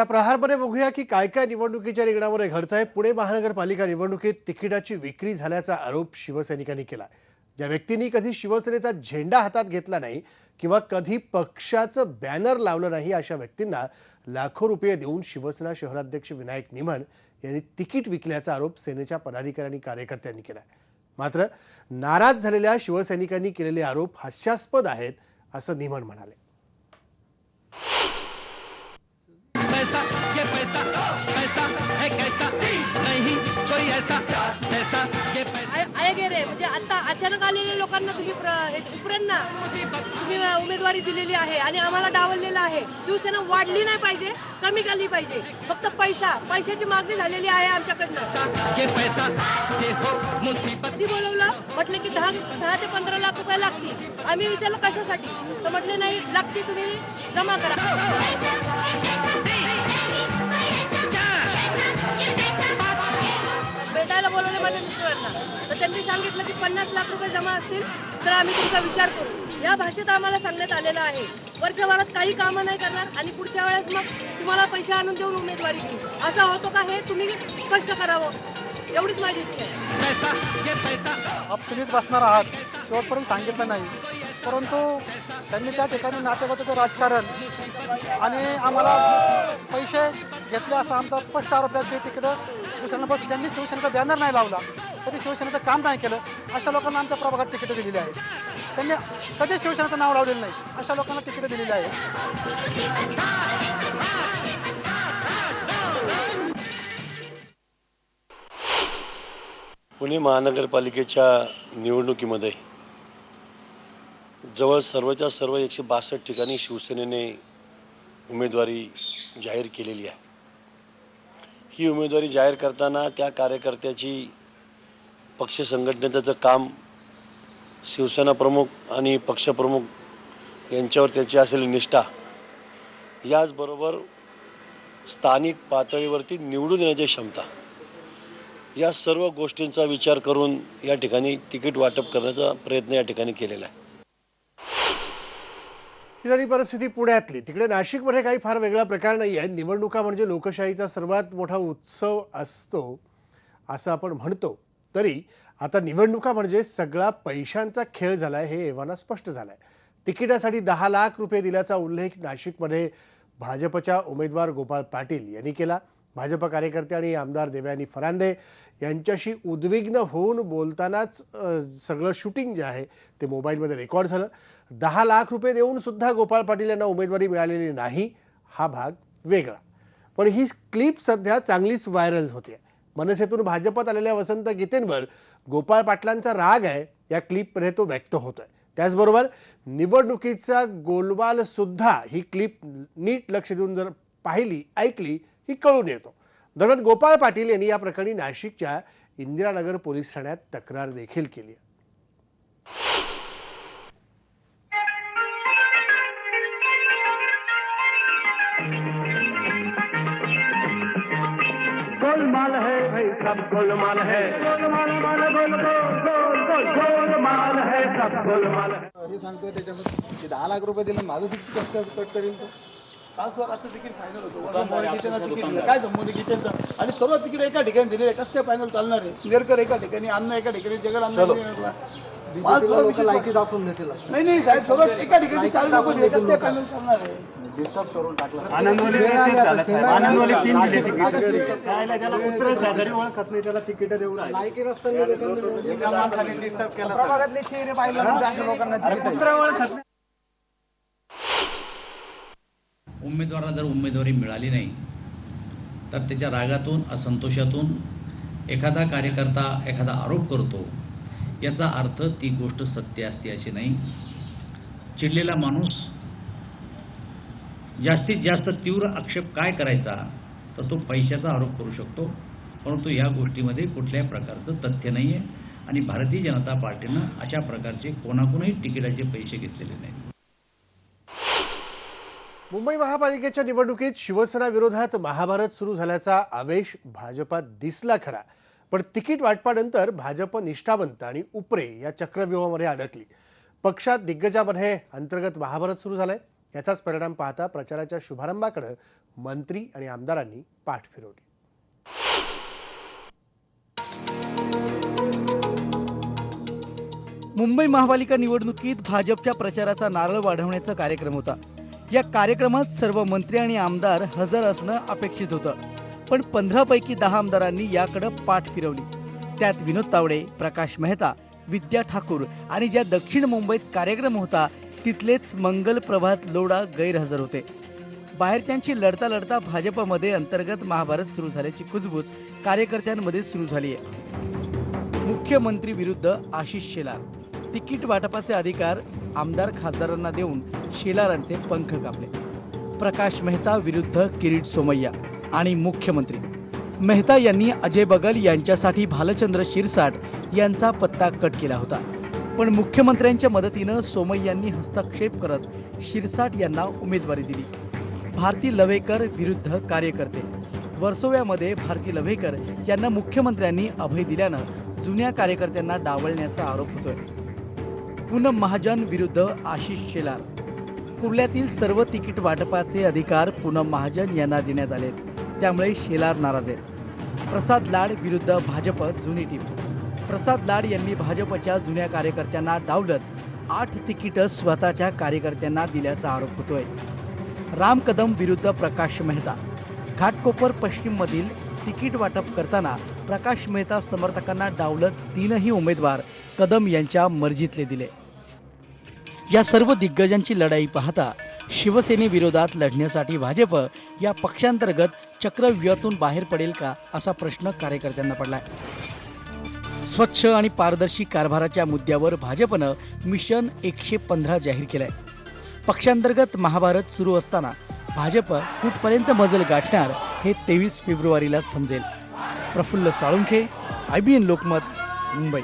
आता प्रहारमध्ये बघूया की काय काय निवडणुकीच्या रिंगणामध्ये घडत आहे पुणे महानगरपालिका निवडणुकीत तिकिटाची विक्री झाल्याचा आरोप शिवसैनिकांनी केला ज्या व्यक्तींनी कधी शिवसेनेचा झेंडा हातात घेतला नाही किंवा कधी पक्षाचं बॅनर लावलं नाही अशा व्यक्तींना लाखो रुपये देऊन शिवसेना शहराध्यक्ष विनायक निमण यांनी तिकीट विकल्याचा आरोप सेनेच्या पदाधिकाऱ्यांनी कार्यकर्त्यांनी केला मात्र नाराज झालेल्या शिवसैनिकांनी केलेले आरोप हास्यास्पद आहेत असं निमण म्हणाले. ये पैसा गे रे म्हणजे आता अचानक आलेल्या लोकांना तुम्ही प्र- तुम्ही उमेदवारी दिलेली आहे आणि आम्हाला डावललेलं आहे. शिवसेना वाढली नाही पाहिजे कमी केली पाहिजे. फक्त पैसा पैशाची मागणी झालेली आहे आमच्याकडनं. ये पैसा ये हो मुसीबत. कधी बोलवलं? म्हटलं की दहा दहा ते पंधरा लाख रुपये लागतील. आम्ही विचारलं कशासाठी? तर म्हटले नाही लागते तुम्ही जमा करा. त्यांनी सांगितलं की पन्नास लाख रुपये जमा असतील तर आम्ही तुमचा विचार करू. या भाषेत आम्हाला सांगण्यात आलेलं आहे. वर्षभरात काही कामं नाही करणार आणि पुढच्या वेळेस मग तुम्हाला पैसे आणून देऊन उमेदवारी देऊ. असं होतो का हे तुम्ही स्पष्ट करावं. एवढीच माझी इच्छा आहे. पैसा ये पैसा. आप तुम्हीच बसणार आहात. शेवटपर्यंत सांगितलं नाही. परंतु त्यांनी त्या ठिकाणी नाट्यगताचं राजकारण. आणि आम्हाला पैसे घेतले असा आमचा स्पष्ट आरोप त्याशिवाय तिकडं दुसऱ्यांना बस ज्यांनी शिवसेनेचा बॅनर नाही लावला कधी शिवसेनेचं काम नाही केलं अशा लोकांना आमच्या प्रभागात तिकीटं दिलेली आहेत. त्यांनी कधी शिवसेनेचं नाव लावलेलं नाही अशा लोकांना तिकीटं दिलेली आहेत. पुणे महानगरपालिकेच्या निवडणुकीमध्ये जवळ सर्वच्या सर्व एकशे बासष्ट ठिकाणी शिवसेनेने उमेदवारी जाहीर केलेली आहे. ही उमेदवारी जाहीर करताना त्या कार्यकर्त्याची पक्ष संघटनेचं काम शिवसेना प्रमुख आणि पक्षप्रमुख यांच्यावर त्याची असलेली निष्ठा याचबरोबर स्थानिक पातळीवरती निवडून येण्याची क्षमता या सर्व गोष्टींचा विचार करून या ठिकाणी तिकीट वाटप करण्याचा प्रयत्न या ठिकाणी केलेला आहे. ही झाली परिस्थिती पुण्यातली. तिकडे नाशिकमध्ये काही फार वेगळा प्रकार नाही आहे. निवडणुका म्हणजे लोकशाहीचा सर्वात मोठा उत्सव असतो असं आपण म्हणतो. तरी आता निवडणुका म्हणजे सगळा पैशांचा खेळ झाला आहे हे एव्हाना स्पष्ट झालं आहे तिकिटासाठी दहा लाख रुपये दिल्याचा उल्लेख नाशिकमध्ये भाजपच्या उमेदवार गोपाळ पाटील यांनी केला. भाजप कार्यकर्ते आणि आमदार देवयानी फरांदे यांच्याशी उद्विग्न होऊन बोलतानाच सगळं शूटिंग जे आहे ते मोबाईलमध्ये रेकॉर्ड झालं. दहा लाख रुपये देऊन सुद्धा गोपाळ पाटील यांना उमेदवारी मिळालेली नाही. हा भाग वेगळा. पण ही क्लिप सध्या चांगलीच व्हायरल होते मनसेतून भाजपात आलेल्या वसंत गीतेंवर गोपाळ पाटलांचा राग आहे या क्लिपमध्ये तो व्यक्त होतोय. त्याचबरोबर निवडणुकीचा गोलवाल सुद्धा ही क्लिप नीट लक्ष देऊन जर पाहिली ऐकली ही कळून येतो. दरम्यान गोपाळ पाटील यांनी या प्रकरणी नाशिकच्या इंदिरानगर पोलीस ठाण्यात तक्रार देखील केली आहे. है सब गोलमाल है। गोलमाल माल गोल गोल गोल गोलमाल है सब गोलमाल है सांगतोय त्याच्यामध्ये. दहा लाख रुपये दिले माझं तिकीट कष्ट कट करेल तो? तासभराचं तिकीट फायनल होतं. तिकीट दिलं काय संबंध गीतेचं आणि सर्व तिकीट एका ठिकाणी दिले कसं काय फायनल चालणार आहे? नेरकर एका ठिकाणी अन्न एका ठिकाणी जगल अन्न दाखवून नाही नाही साहेब सर्व एका ठिकाणी चालू नको दिले कसं काय फायनल चालणार आहे? आनंदवली आनंदवली तीन दिले तिकीट. त्याला उतरेल शेजारी ओळखत नाही त्याला तिकीट देऊ लायकी नसताना डिस्टर्ब केला ओळखत नाही उमेदवाराला जर उमेदवारी मिळाली नाही तर त्याच्या रागातून असंतोषातून एखादा कार्यकर्ता एखादा आरोप करतो. याचा अर्थ ती गोष्ट सत्य असते अशी नाही. चिडलेला माणूस जास्तीत जास्त तीव्र आक्षेप काय करायचा तर तो पैशाचा आरोप करू शकतो. परंतु या गोष्टीमध्ये कुठल्याही प्रकारचं तथ्य नाही आहे आणि भारतीय जनता पार्टीनं अशा प्रकारचे कोणाकोणही तिकिटाचे पैसे घेतलेले नाहीत. मुंबई महापालिकेच्या निवडणुकीत शिवसेना विरोधात महाभारत सुरू झाल्याचा आवेश भाजपात दिसला खरा. पण तिकीट वाटपानंतर भाजप निष्ठावंत आणि उपरे या चक्रव्यूहामध्ये अडकली. पक्षात दिग्गजामध्ये अंतर्गत महाभारत सुरू झालाय. याचाच परिणाम पाहता प्रचाराच्या शुभारंभाकडे मंत्री आणि आमदारांनी पाठ फिरवली. मुंबई महापालिका निवडणुकीत भाजपच्या प्रचाराचा नारळ वाढवण्याचा कार्यक्रम होता. या कार्यक्रमात सर्व मंत्री आणि आमदार हजर असणं अपेक्षित होतं. पण पंधरापैकी दहा आमदारांनी याकडे पाठ फिरवली. त्यात विनोद तावडे प्रकाश मेहता विद्या ठाकूर आणि ज्या दक्षिण मुंबईत कार्यक्रम होता तिथलेच मंगल प्रभात लोडा गैरहजर होते. बाहेरच्यांशी लढता लढता भाजपमध्ये अंतर्गत महाभारत सुरू झाल्याची कुजबूज कार्यकर्त्यांमध्ये सुरू झाली आहे मुख्यमंत्री विरुद्ध आशिष शेलार तिकीट वाटपाचे अधिकार आमदार खासदारांना देऊन शेलारांचे पंख कापले. प्रकाश मेहता विरुद्ध किरीट सोमय्या आणि मुख्यमंत्री. मेहता यांनी अजय बगल यांच्यासाठी भालचंद्र शिरसाट यांचा पत्ता कट केला होता. पण मुख्यमंत्र्यांच्या मदतीनं सोमय्यांनी हस्तक्षेप करत शिरसाट यांना उमेदवारी दिली. भारती लवेकर विरुद्ध कार्यकर्ते. वर्सोव्यामध्ये भारती लवेकर यांना मुख्यमंत्र्यांनी अभय दिल्यानं जुन्या कार्यकर्त्यांना डावलण्याचा आरोप होतोय. पूनम महाजन विरुद्ध आशिष शेलार. कुर्ल्यातील सर्व तिकीट वाटपाचे अधिकार पूनम महाजन यांना देण्यात आलेत. त्यामुळे शेलार नाराज आहेत. प्रसाद लाड विरुद्ध भाजप जुनी टीम. प्रसाद लाड यांनी भाजपच्या जुन्या कार्यकर्त्यांना डावलत आठ तिकीटं स्वतःच्या कार्यकर्त्यांना दिल्याचा आरोप होतोय. राम कदम विरुद्ध प्रकाश मेहता. घाटकोपर पश्चिममधील तिकीट वाटप करताना प्रकाश मेहता समर्थकांना डावलत तीनही उमेदवार कदम यांच्या मर्जीतले दिले. या सर्व दिग्गजांची लढाई पाहता शिवसेनेविरोधात लढण्यासाठी भाजप या पक्षांतर्गत चक्रव्यूहातून बाहेर पडेल का असा प्रश्न कार्यकर्त्यांना पडलाय. स्वच्छ आणि पारदर्शी कारभाराच्या मुद्द्यावर भाजपनं मिशन एकशे पंधरा जाहीर केलंय. पक्षांतर्गत महाभारत सुरू असताना भाजप कुठपर्यंत मजल गाठणार हे तेवीस फेब्रुवारीलाच समजेल. Praful Salunkhe I B N Lokmat Mumbai.